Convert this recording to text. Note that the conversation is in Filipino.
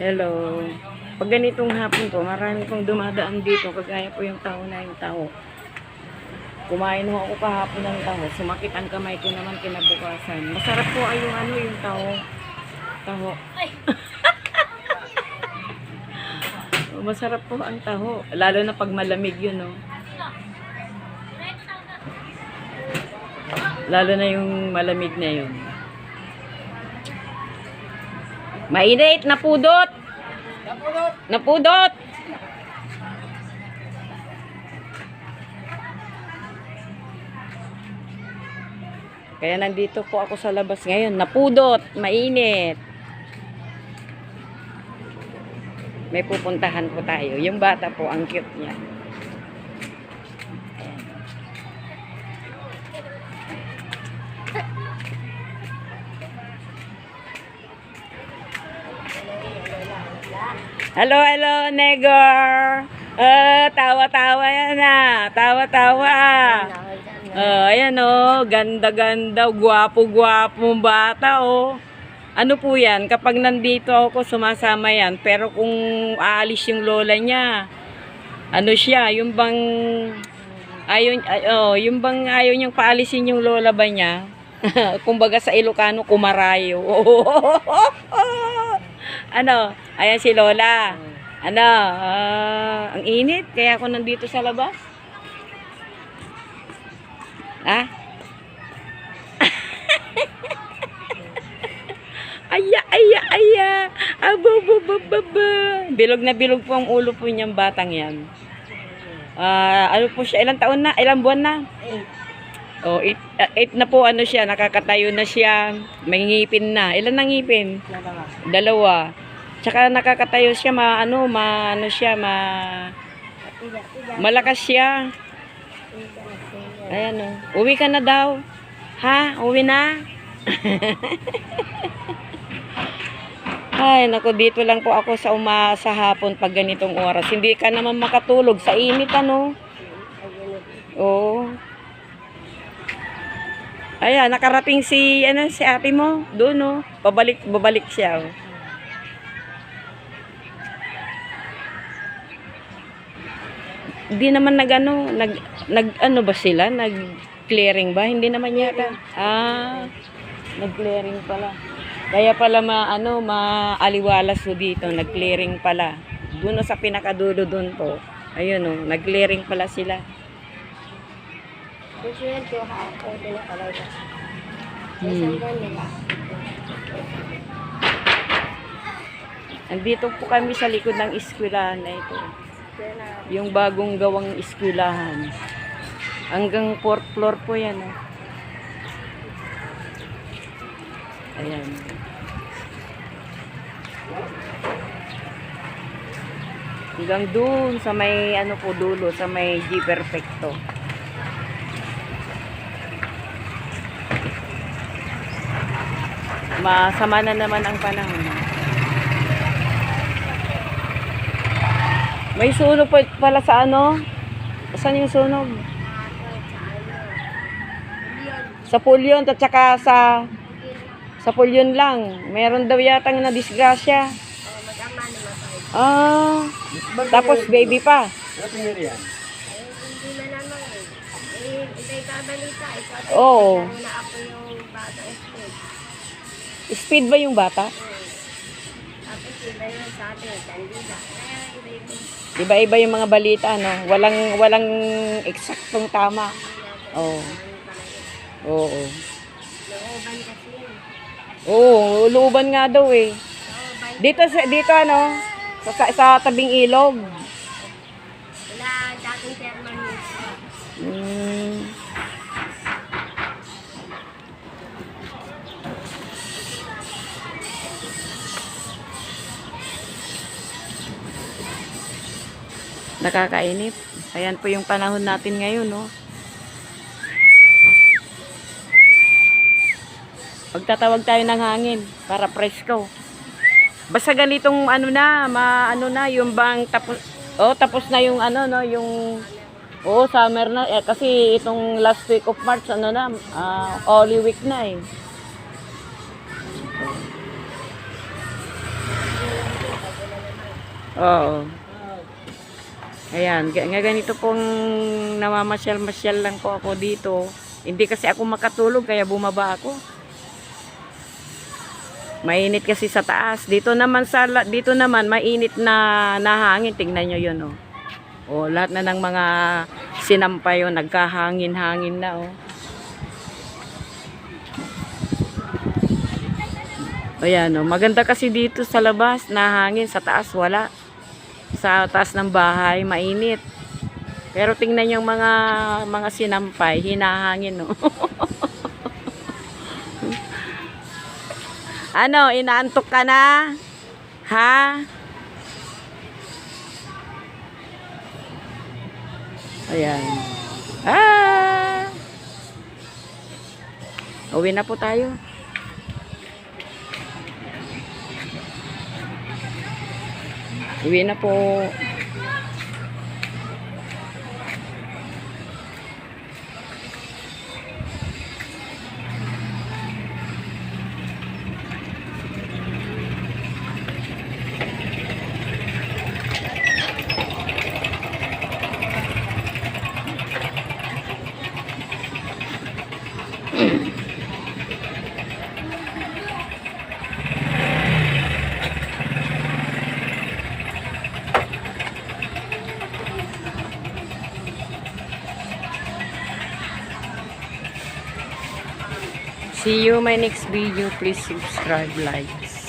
Hello. Pag ganitong hapon po, marami pong dumadaan dito, kagaya po yung tao na yung tao. Kumain ho ako kahapon ng taho. Sumakit ang kamay ko naman kinabukasan. Masarap po ay yung ano, yung taho. Taho. Masarap po ang taho. Lalo na pag malamig yun, no? Lalo na yung malamig na yun. Mainit, napudot! Napudot! Kaya nandito po ako sa labas ngayon. Napudot, mainit. May pupuntahan po tayo. Yung bata po, ang cute niya. Hello, hello, Negor. Ah, tawa-tawa yan ah. Tawa-tawa. Oh, ayan oh, ganda-ganda, gwapo-gwapo bata oh. Ano po yan, kapag nandito ako sumasama yan, pero kung aalis yung lola niya, ano siya, yung bang ayaw, ay, oh, yung bang ayaw niyang paalisin yung lola ba niya? Kumbaga sa Ilocano, kumarayo. ano, ayan si lola. Ano, ah, ang init, kaya ako nandito sa labas. Ha? aya, aya, aya. Abo, bo, bo, bo, bo. Bilog na bilog po ang ulo po niyang batang yan. Ah, ano po siya? Ilang taon na? Ilang buwan na? Oh, eight, ah, eight na po ano siya, nakakatayo na siya, may ngipin na. Ilan na ngipin? Dalawa. Tsaka nakakatayo siya, ma, ano, ma, ano siya, ma, malakas siya. Ayan o. Uwi ka na daw. Ha? Uwi na? Ay, nako dito lang po ako sa uma sa hapon pag ganitong oras. Hindi ka naman makatulog sa init ano. Oo. Ayan, nakarating si ano si ate mo doon no. Pabalik babalik siya. Oh. Hindi naman nagano, nag nag ano ba sila? Nag clearing ba? Hindi naman yata. Ah, nag clearing pala. Kaya pala ma ano maaliwalas po dito, nag clearing pala. Doon sa pinakadulo doon po. Ayun oh, nag clearing pala sila. Hmm. Andito po kami sa likod ng eskwelahan na ito. Yung bagong gawang eskwelahan. Hanggang fourth floor po yan. Oh. Ayan. Hanggang doon sa may ano po dulo, sa may G Perfecto. Masama na naman ang panahon. May sunog pa pala sa ano? Saan yung sunog? Sa pulyon at saka sa sa pulyon lang. Meron daw yatang na disgrasya. Ah, tapos baby pa. Oo. Speed ba yung bata? Iba-iba yung mga balita, no? Walang walang eksaktong tama. Oo. Oo. Oo, luban nga daw eh. Dito sa dito ano, sa, sa, sa tabing ilog. Wala dating chairman mismo. Mm. Nakakainip. Ayan po yung panahon natin ngayon, no? Pagtatawag tayo ng hangin para presko. Basta ganitong ano na, ma ano na yung bang tapos oh tapos na yung ano no, yung Oo, summer na. Eh, kasi itong last week of March, ano na, ah, Holy Week na eh. Oo. Ayan, ganito pong namamasyal-masyal lang po ako dito. Hindi kasi ako makatulog kaya bumaba ako. Mainit kasi sa taas. Dito naman sa dito naman mainit na nahangin. Tingnan niyo 'yon oh. Oh, lahat na ng mga sinampay oh, nagkahangin-hangin na oh. Ayan oh, maganda kasi dito sa labas, nahangin sa taas wala. Sa taas ng bahay mainit. Pero tingnan yung mga mga sinampay, hinahangin oh. ano, inaantok ka na? Ha? Ayan. Ah! Uwi na po tayo. Uwi na po. See you my next video. Please subscribe, like.